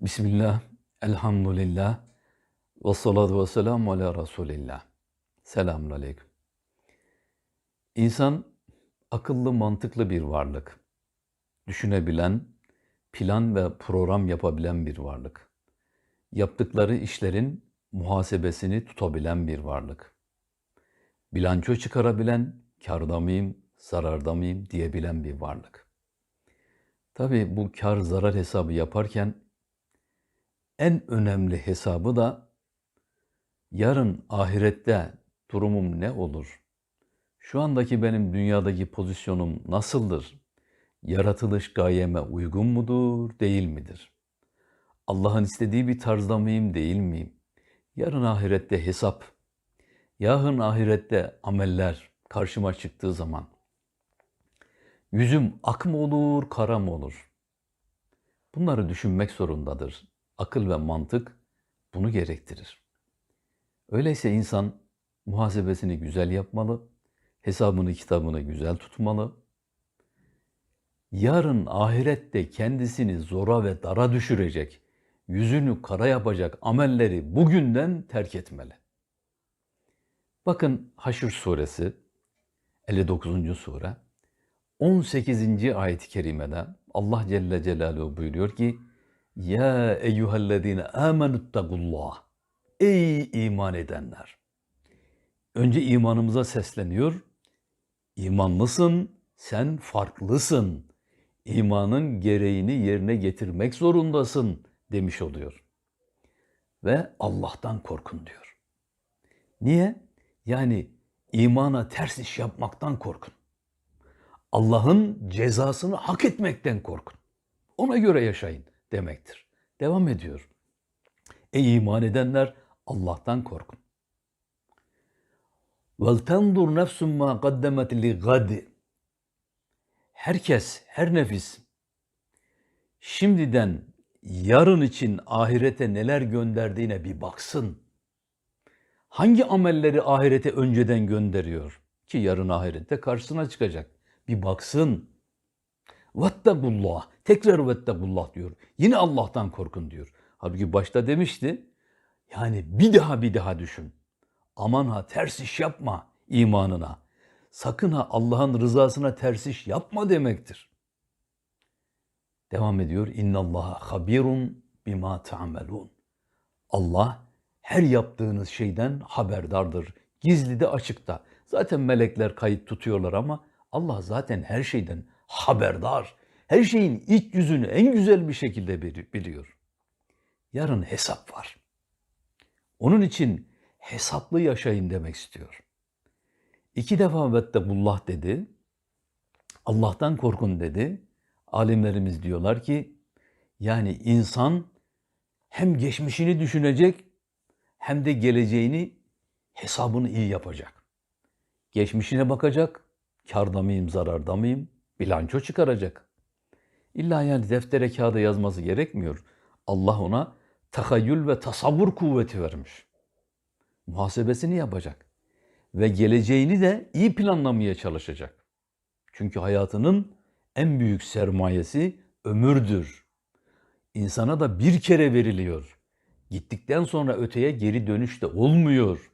Bismillah, elhamdülillah, ve salatu ve selamu ala Resulillah. Selamun aleyküm. İnsan akıllı, mantıklı bir varlık. Düşünebilen, plan ve program yapabilen bir varlık. Yaptıkları işlerin muhasebesini tutabilen bir varlık. Bilanço çıkarabilen, karda mıyım, zararda mıyım diyebilen bir varlık. Tabii bu kar zarar hesabı yaparken en önemli hesabı da yarın ahirette durumum ne olur? Şu andaki benim dünyadaki pozisyonum nasıldır? Yaratılış gayeme uygun mudur, değil midir? Allah'ın istediği bir tarzda mıyım, değil miyim? Yarın ahirette hesap, yarın ahirette ameller karşıma çıktığı zaman yüzüm ak mı olur, kara mı olur? Bunları düşünmek zorundadır. Akıl ve mantık bunu gerektirir. Öyleyse insan muhasebesini güzel yapmalı, hesabını kitabını güzel tutmalı. Yarın ahirette kendisini zora ve dara düşürecek, yüzünü kara yapacak amelleri bugünden terk etmeli. Bakın Haşr suresi 59. sure 18. ayet-i kerimede Allah Celle Celaluhu buyuruyor ki Ya eyyühellezine amenüttegullah Ey iman edenler! Önce imanımıza sesleniyor. İmanlısın, sen farklısın. İmanın gereğini yerine getirmek zorundasın demiş oluyor. Ve Allah'tan korkun diyor. Niye? Yani imana ters iş yapmaktan korkun. Allah'ın cezasını hak etmekten korkun. Ona göre yaşayın demektir. Devam ediyor. Ey iman edenler Allah'tan korkun. Nefsun ma kaddemet li gadi. Herkes, her nefis şimdiden yarın için ahirete neler gönderdiğine bir baksın. Hangi amelleri ahirete önceden gönderiyor ki yarın ahirette karşısına çıkacak? Bir baksın. Vettegullah. Tekrar vettegullah diyor. Yine Allah'tan korkun diyor. Halbuki başta demişti. Yani bir daha bir daha düşün. Aman ha ters iş yapma imanına. Sakın ha Allah'ın rızasına ters iş yapma demektir. Devam ediyor. İnnallaha habirun bima ta'melun. Allah her yaptığınız şeyden haberdardır. Gizli de açıkta. Zaten melekler kayıt tutuyorlar ama Allah zaten her şeyden haberdar. Her şeyin iç yüzünü en güzel bir şekilde biliyor. Yarın hesap var. Onun için hesaplı yaşayın demek istiyor. İki defa vettegullah dedi. Allah'tan korkun dedi. Alimlerimiz diyorlar ki yani insan hem geçmişini düşünecek hem de geleceğini hesabını iyi yapacak. Geçmişine bakacak, karda mıyım, zararda mıyım, bilanço çıkaracak. İlla yani deftere kağıda yazması gerekmiyor. Allah ona tahayyül ve tasavvur kuvveti vermiş. Muhasebesini yapacak. Ve geleceğini de iyi planlamaya çalışacak. Çünkü hayatının en büyük sermayesi ömürdür. İnsana da bir kere veriliyor. Gittikten sonra öteye geri dönüş de olmuyor.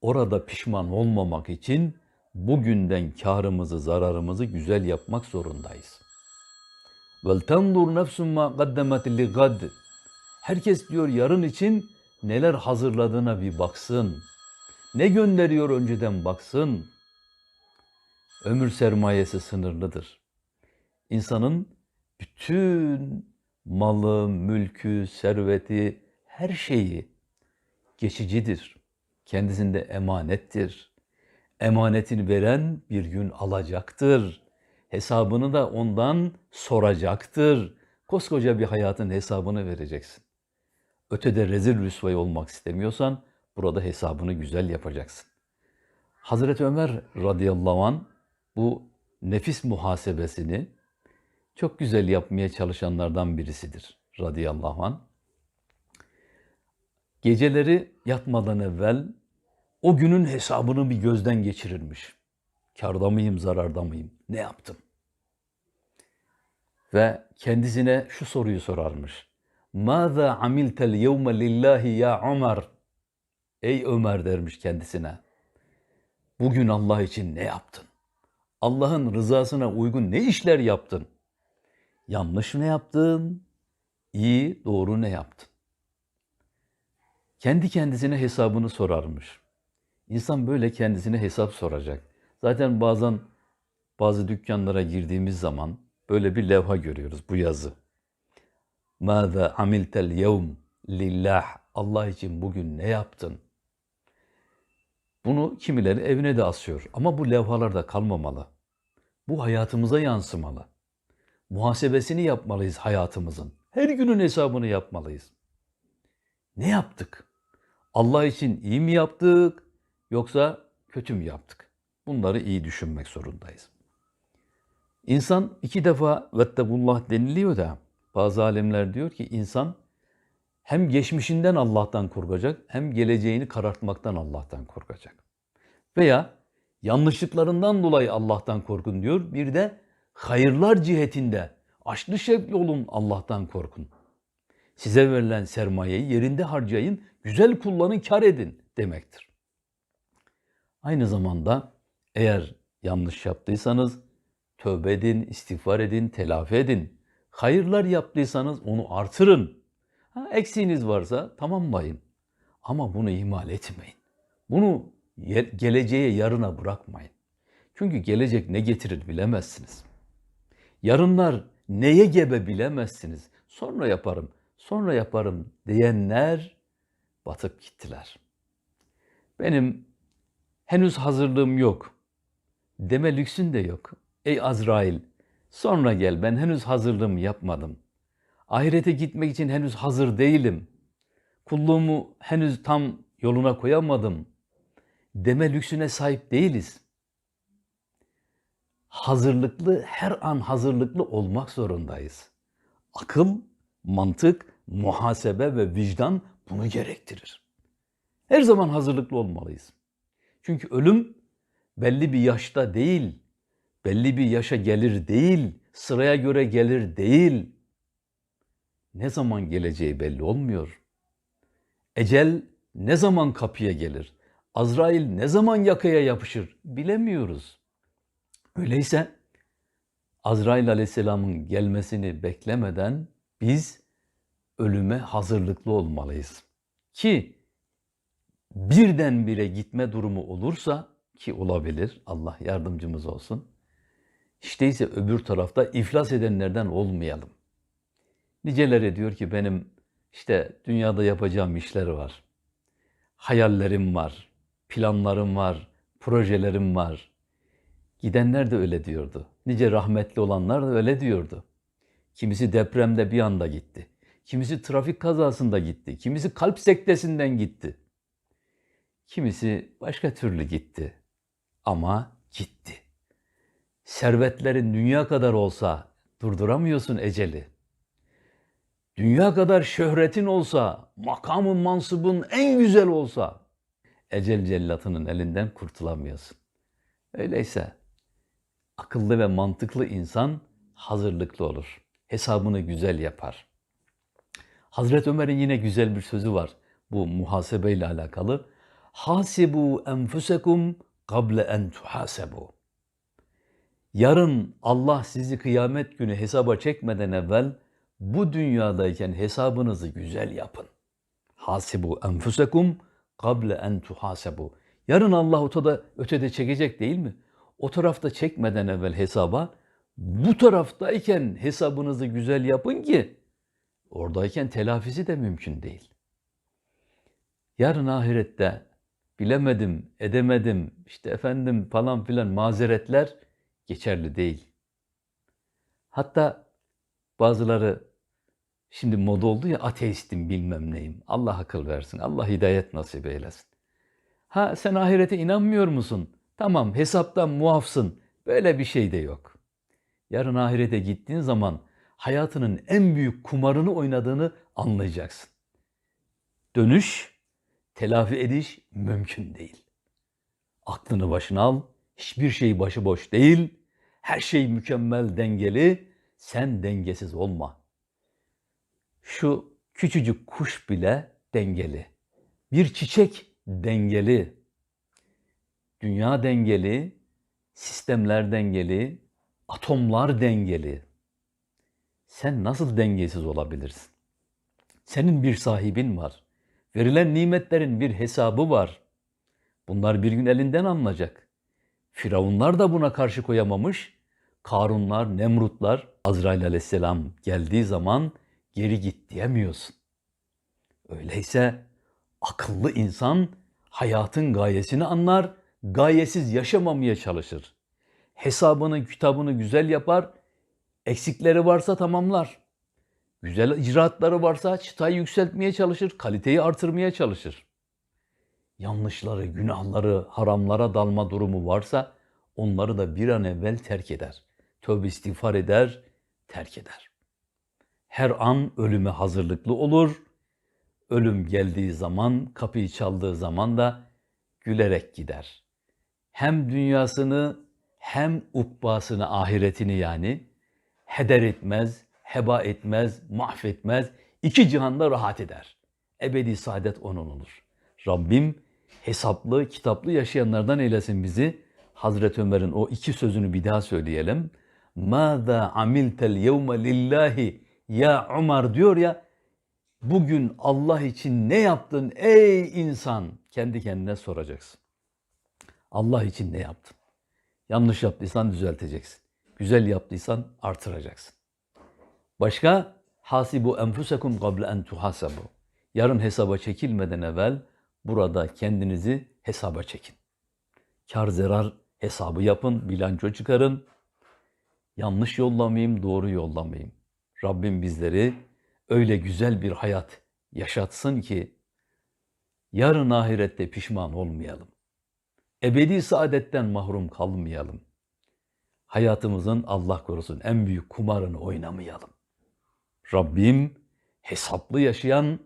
Orada pişman olmamak için bugünden karımızı, zararımızı güzel yapmak zorundayız. Nefsun ma kaddemet li gad. Herkes diyor yarın için neler hazırladığına bir baksın. Ne gönderiyor önceden baksın. Ömür sermayesi sınırlıdır. İnsanın bütün malı, mülkü, serveti, her şeyi geçicidir. Kendisinde emanettir. Emanetini veren bir gün alacaktır. Hesabını da ondan soracaktır. Koskoca bir hayatın hesabını vereceksin. Ötede rezil rüsvay olmak istemiyorsan burada hesabını güzel yapacaksın. Hazreti Ömer radıyallahu an bu nefis muhasebesini çok güzel yapmaya çalışanlardan birisidir radıyallahu an. Geceleri yatmadan evvel o günün hesabını bir gözden geçirirmiş. Karda mıyım, zararda mıyım? Ne yaptım? ve kendisine şu soruyu sorarmış. Mâzâ amiltel yevme lillahi ya Ömer? Ey Ömer dermiş kendisine. Bugün Allah için ne yaptın? Allah'ın rızasına uygun ne işler yaptın? Yanlış ne yaptın? İyi, doğru ne yaptın? Kendi kendisine hesabını sorarmış. İnsan böyle kendisine hesap soracak. Zaten bazen bazı dükkanlara girdiğimiz zaman böyle bir levha görüyoruz bu yazı. Mâzâ amiltel yevm lillah. Allah için bugün ne yaptın? Bunu kimileri evine de asıyor. Ama bu levhalarda kalmamalı. Bu hayatımıza yansımalı. Muhasebesini yapmalıyız hayatımızın. Her günün hesabını yapmalıyız. Ne yaptık? Allah için iyi mi yaptık yoksa kötü mü yaptık? Bunları iyi düşünmek zorundayız. İnsan iki defa vettegullah deniliyor da bazı alimler diyor ki insan hem geçmişinden Allah'tan korkacak hem geleceğini karartmaktan Allah'tan korkacak. Veya yanlışlıklarından dolayı Allah'tan korkun diyor. Bir de hayırlar cihetinde aşlı şevkli olun Allah'tan korkun. Size verilen sermayeyi yerinde harcayın, güzel kullanın, kar edin demektir. Aynı zamanda eğer yanlış yaptıysanız tövbe edin, istiğfar edin, telafi edin. Hayırlar yaptıysanız onu artırın. Ha, eksiğiniz varsa tamamlayın. Ama bunu ihmal etmeyin. Bunu geleceğe yarına bırakmayın. Çünkü gelecek ne getirir bilemezsiniz. Yarınlar neye gebe bilemezsiniz. Sonra yaparım, sonra yaparım diyenler batıp gittiler. Benim henüz hazırlığım yok. Deme lüksün de yok. Ey Azrail, sonra gel ben henüz hazırlığımı yapmadım. Ahirete gitmek için henüz hazır değilim. Kulluğumu henüz tam yoluna koyamadım. Deme lüksüne sahip değiliz. Hazırlıklı, her an hazırlıklı olmak zorundayız. Akıl, mantık, muhasebe ve vicdan bunu gerektirir. Her zaman hazırlıklı olmalıyız. Çünkü ölüm belli bir yaşta değil, belli bir yaşa gelir değil, sıraya göre gelir değil. Ne zaman geleceği belli olmuyor. Ecel ne zaman kapıya gelir? Azrail ne zaman yakaya yapışır? Bilemiyoruz. Öyleyse Azrail aleyhisselamın gelmesini beklemeden biz ölüme hazırlıklı olmalıyız. Ki birdenbire gitme durumu olursa ki olabilir Allah yardımcımız olsun. İşte ise öbür tarafta iflas edenlerden olmayalım. Niceleri diyor ki benim işte dünyada yapacağım işler var. Hayallerim var, planlarım var, projelerim var. Gidenler de öyle diyordu. Nice rahmetli olanlar da öyle diyordu. Kimisi depremde bir anda gitti. Kimisi trafik kazasında gitti. Kimisi kalp sektesinden gitti. Kimisi başka türlü gitti. Ama gitti. Servetlerin dünya kadar olsa durduramıyorsun eceli. Dünya kadar şöhretin olsa, makamın, mansubun en güzel olsa ecel cellatının elinden kurtulamıyorsun. Öyleyse akıllı ve mantıklı insan hazırlıklı olur. Hesabını güzel yapar. Hazreti Ömer'in yine güzel bir sözü var bu muhasebe ile alakalı. Hasibu enfusekum kable en tuhasebu. Yarın Allah sizi kıyamet günü hesaba çekmeden evvel bu dünyadayken hesabınızı güzel yapın. Hasibu enfusekum kable en tuhasebu. Yarın Allah ötede, ötede çekecek değil mi? O tarafta çekmeden evvel hesaba bu taraftayken hesabınızı güzel yapın ki oradayken telafisi de mümkün değil. Yarın ahirette bilemedim, edemedim, işte efendim falan filan mazeretler geçerli değil. Hatta bazıları şimdi moda oldu ya ateistim bilmem neyim. Allah akıl versin, Allah hidayet nasip eylesin. Ha sen ahirete inanmıyor musun? Tamam hesaptan muafsın. Böyle bir şey de yok. Yarın ahirete gittiğin zaman hayatının en büyük kumarını oynadığını anlayacaksın. Dönüş, telafi ediş mümkün değil. Aklını başına al, hiçbir şey başıboş değil, her şey mükemmel dengeli, Sen dengesiz olma. Şu küçücük kuş bile dengeli. Bir çiçek dengeli. Dünya dengeli, sistemler dengeli, atomlar dengeli. Sen nasıl dengesiz olabilirsin? Senin bir sahibin var. Verilen nimetlerin bir hesabı var. Bunlar bir gün elinden alınacak. Firavunlar da buna karşı koyamamış. Karunlar, Nemrutlar, Azrail aleyhisselam geldiği zaman geri git diyemiyorsun. Öyleyse akıllı insan hayatın gayesini anlar, gayesiz yaşamamaya çalışır. Hesabını, kitabını güzel yapar, eksikleri varsa tamamlar. Güzel icraatları varsa çıtayı yükseltmeye çalışır, kaliteyi artırmaya çalışır. Yanlışları, günahları, haramlara dalma durumu varsa onları da bir an evvel terk eder. Tövbe istiğfar eder, terk eder. Her an ölüme hazırlıklı olur. Ölüm geldiği zaman, kapıyı çaldığı zaman da gülerek gider. Hem dünyasını hem ukbasını, ahiretini yani heder etmez, heba etmez, mahvetmez. İki cihanda rahat eder. Ebedi saadet onun olur. Rabbim hesaplı, kitaplı yaşayanlardan eylesin bizi. Hazreti Ömer'in o iki sözünü bir daha söyleyelim. مَاذَا عَمِلْتَ الْيَوْمَ lillahi ya Ömer diyor ya bugün Allah için ne yaptın ey insan kendi kendine soracaksın. Allah için ne yaptın? Yanlış yaptıysan düzelteceksin. Güzel yaptıysan artıracaksın. Başka hasibu enfusekum qabla en tuhasabu. Yarın hesaba çekilmeden evvel burada kendinizi hesaba çekin. Kar zarar hesabı yapın, bilanço çıkarın. Yanlış yollamayayım, doğru yollamayayım. Rabbim bizleri öyle güzel bir hayat yaşatsın ki yarın ahirette pişman olmayalım. Ebedi saadetten mahrum kalmayalım. Hayatımızın Allah korusun en büyük kumarını oynamayalım. Rabbim hesaplı yaşayan,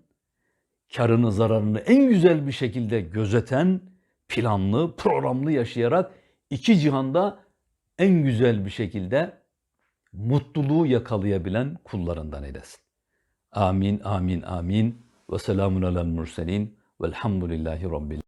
karını zararını en güzel bir şekilde gözeten, planlı, programlı yaşayarak iki cihanda en güzel bir şekilde mutluluğu yakalayabilen kullarından eylesin. Amin, amin, amin. Ve selamun alel murselin. Velhamdülillahi Rabbil